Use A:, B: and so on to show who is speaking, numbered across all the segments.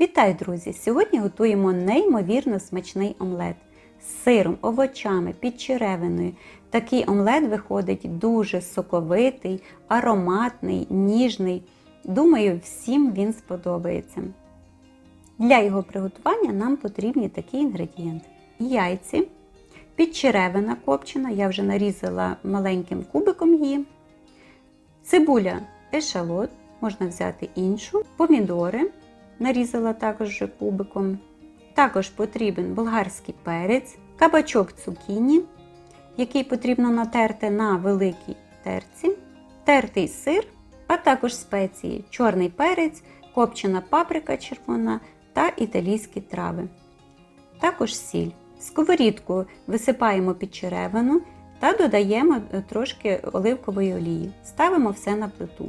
A: Вітаю, друзі! Сьогодні готуємо неймовірно смачний омлет з сиром, овочами, підчеревиною. Такий омлет виходить дуже соковитий, ароматний, ніжний. Думаю, всім він сподобається. Для його приготування нам потрібні такі інгредієнти: яйці, підчеревина копчена, я вже нарізала маленьким кубиком її, цибуля ешалот, можна взяти іншу, помідори нарізала також кубиком. Також потрібен болгарський перець, кабачок цукіні, який потрібно натерти на великій терці, тертий сир, а також спеції, чорний перець, копчена паприка червона та італійські трави. Також сіль. Сковорідку висипаємо підчеревину та додаємо трошки оливкової олії. Ставимо все на плиту.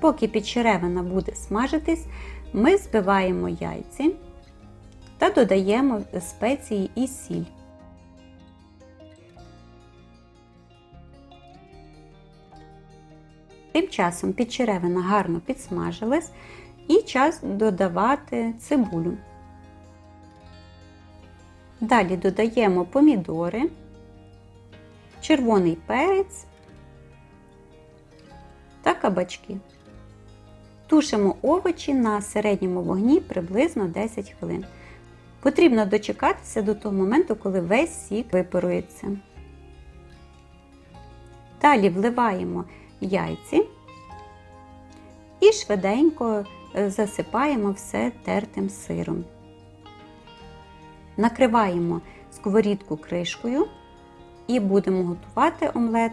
A: Поки підчеревина буде смажитись, ми збиваємо яйці та додаємо спеції і сіль. Тим часом підчеревина гарно підсмажилась і час додавати цибулю. Далі додаємо помідори, червоний перець та кабачки. Тушимо овочі на середньому вогні приблизно 10 хвилин. Потрібно дочекатися до того моменту, коли весь сік випарується. Далі вливаємо яйці і швиденько засипаємо все тертим сиром. Накриваємо сковорідку кришкою і будемо готувати омлет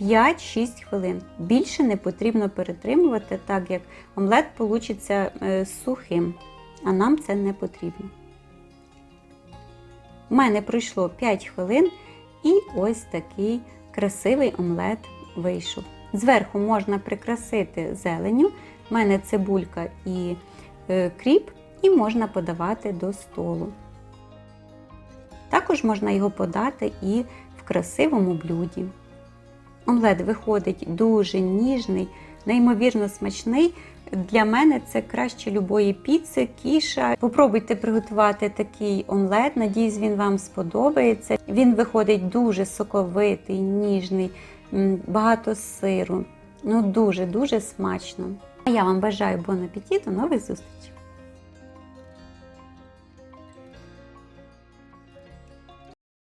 A: 5-6 хвилин. Більше не потрібно перетримувати, так як омлет получиться сухим, а нам це не потрібно. У мене пройшло 5 хвилин і ось такий красивий омлет вийшов. Зверху можна прикрасити зеленю, у мене цибулька і кріп, і можна подавати до столу. Також можна його подати і в красивому блюді. Омлет виходить дуже ніжний, неймовірно смачний. Для мене це краще любої піци, кіша. Попробуйте приготувати такий омлет, надіюсь, він вам сподобається. Він виходить дуже соковитий, ніжний, багато сиру. Ну, дуже-дуже смачно. А я вам бажаю бон апетиту, нових зустрічей!